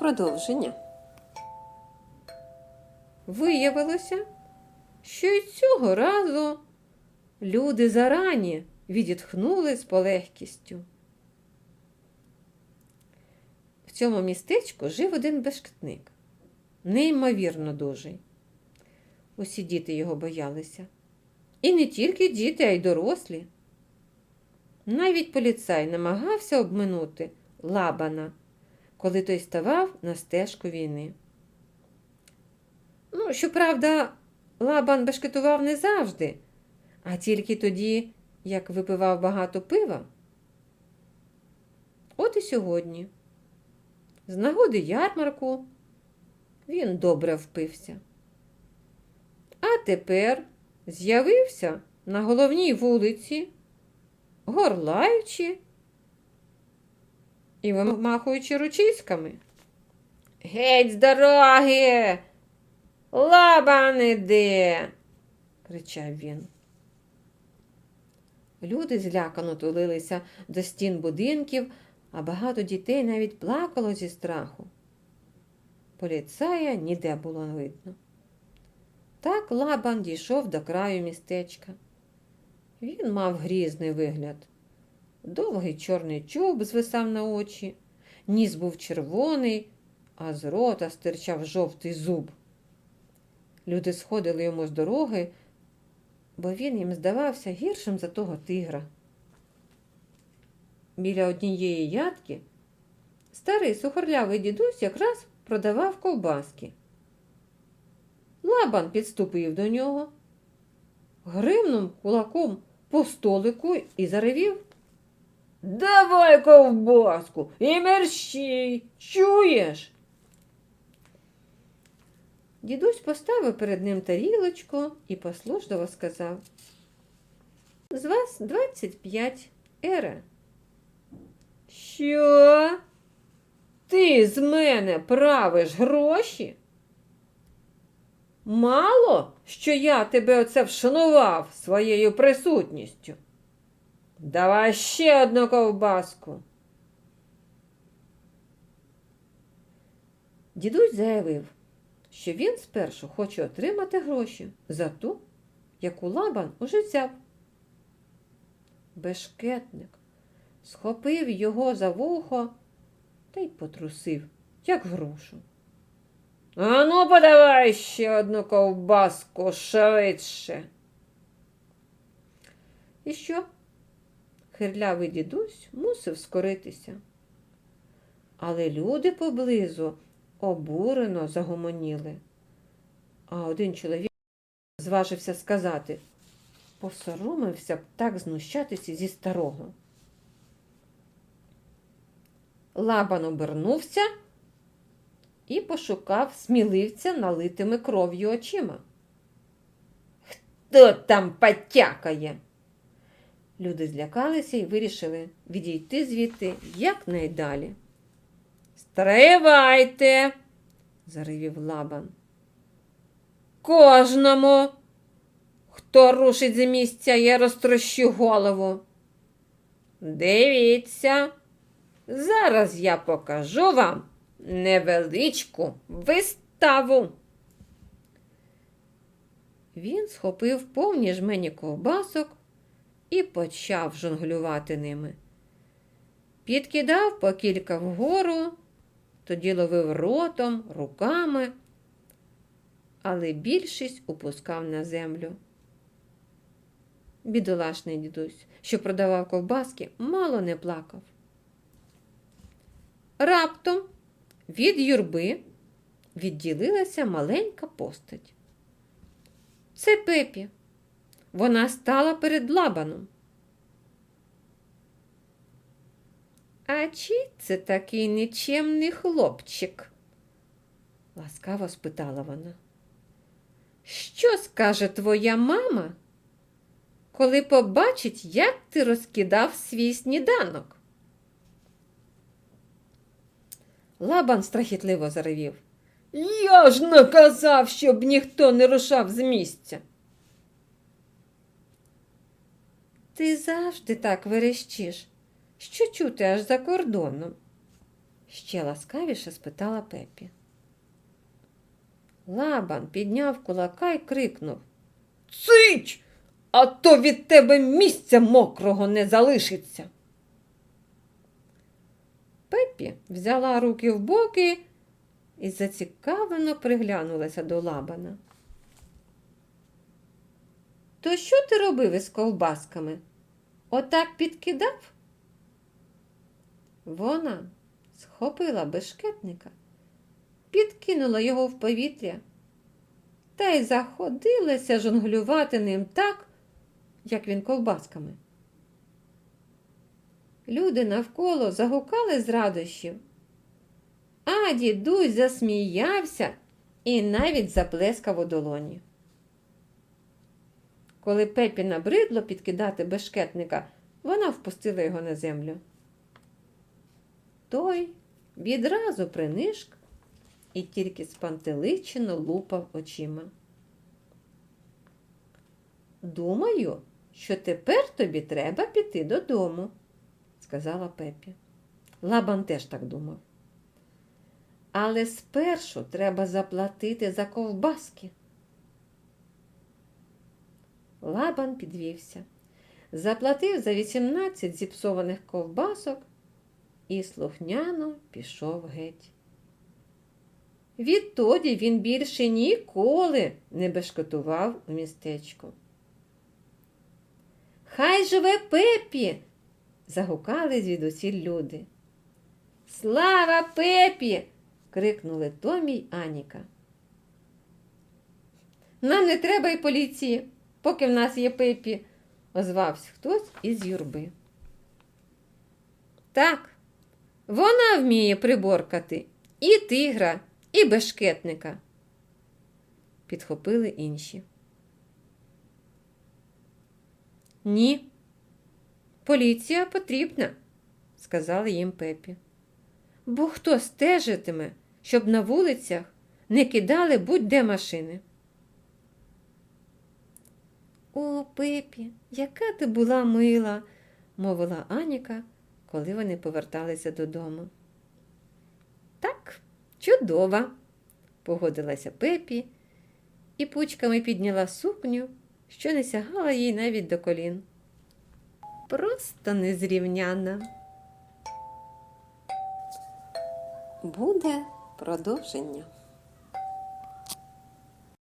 Продовження. Виявилося, що й цього разу люди зарані відітхнули з полегкістю. В цьому містечку жив один бешкетник, неймовірно дужий. Усі діти його боялися. І не тільки діти, а й дорослі. Навіть поліцай намагався обминути лабана, коли той ставав на стежку війни. Ну, щоправда, лабан бешкетував не завжди, а тільки тоді, як випивав багато пива. От і сьогодні. З нагоди ярмарку він добре впився. А тепер з'явився на головній вулиці, горлаючи і вимахуючи ручиськами. Геть з дороги! Лабан іде! кричав він. Люди злякано тулилися до стін будинків, а багато дітей навіть плакало зі страху. Поліцая ніде було не видно. Так Лабан дійшов до краю містечка. Він мав грізний вигляд. Довгий чорний чуб звисав на очі, ніс був червоний, а з рота стирчав жовтий зуб. Люди сходили йому з дороги, бо він їм здавався гіршим за того тигра. Біля однієї ядки старий сухорлявий дідусь якраз продавав ковбаски. Лабан підступив до нього, гримнув кулаком по столику і заревів. Давай ковбаску і мерщій, чуєш? Дідусь поставив перед ним тарілочку і послужливо сказав. З вас 25 ере. Що? Ти з мене правиш гроші? Мало, що я тебе оце вшанував своєю присутністю. Давай ще одну ковбаску. Дідусь заявив, що він спершу хоче отримати гроші за ту, яку лабан уже взяв. Бешкетник схопив його за вухо та й потрусив, як грушу. Ану, подавай ще одну ковбаску швидше. І що? Хирлявий дідусь мусив скоритися. Але люди поблизу обурено загомоніли. А один чоловік зважився сказати посоромився б так знущатися зі старого. Лабан обернувся і пошукав сміливця налитими кров'ю очима. Хто там потякає? Люди злякалися і вирішили відійти звідти якнайдалі. Стривайте, заривів лабан. Кожному, хто рушить з місця, я розтрощу голову. Дивіться, зараз я покажу вам невеличку виставу. Він схопив повні жмені ковбасок і почав жонглювати ними. Підкидав по кілька вгору, тоді ловив ротом, руками, але більшість упускав на землю. Бідолашний дідусь, що продавав ковбаски, мало не плакав. Раптом від юрби відділилася маленька постать. Це пепі. Вона стала перед лабаном. А чи це такий нечемний хлопчик? ласкаво спитала вона. Що скаже твоя мама, коли побачить, як ти розкидав свій сніданок? Лабан страхітливо заревів. Я ж наказав, щоб ніхто не рушав з місця. Ти завжди так верещиш, що чути аж за кордоном. ще ласкавіше спитала Пепі. Лабан підняв кулака і крикнув Цич! А то від тебе місця мокрого не залишиться. Пепі взяла руки в боки і зацікавлено приглянулася до лабана. То що ти робив із ковбасками? Отак підкидав? Вона схопила бешкетника, підкинула його в повітря та й заходилася жонглювати ним так, як він ковбасками. Люди навколо загукали з радощів, а дідусь засміявся і навіть заплескав у долоні. Коли Пепі набридло підкидати бешкетника, вона впустила його на землю. Той відразу принишк і тільки спантеличено лупав очима. Думаю, що тепер тобі треба піти додому, сказала Пепі. Лабан теж так думав. Але спершу треба заплатити за ковбаски. Лабан підвівся, заплатив за 18 зіпсованих ковбасок і слухняно пішов геть. Відтоді він більше ніколи не бешкотував у містечку. Хай живе Пепі. загукали звідусіль люди. Слава Пепі. крикнули Томі й Аніка. Нам не треба й поліції, поки в нас є Пепі, озвався хтось із юрби. Так, вона вміє приборкати і тигра, і бешкетника, підхопили інші. Ні, поліція потрібна, сказали їм Пепі. Бо хто стежитиме, щоб на вулицях не кидали будь-де машини. О, Пепі, яка ти була мила, мовила Аніка, коли вони поверталися додому. Так, чудова, погодилася Пепі і пучками підняла сукню, що не сягала їй навіть до колін. Просто незрівняна. Буде продовження.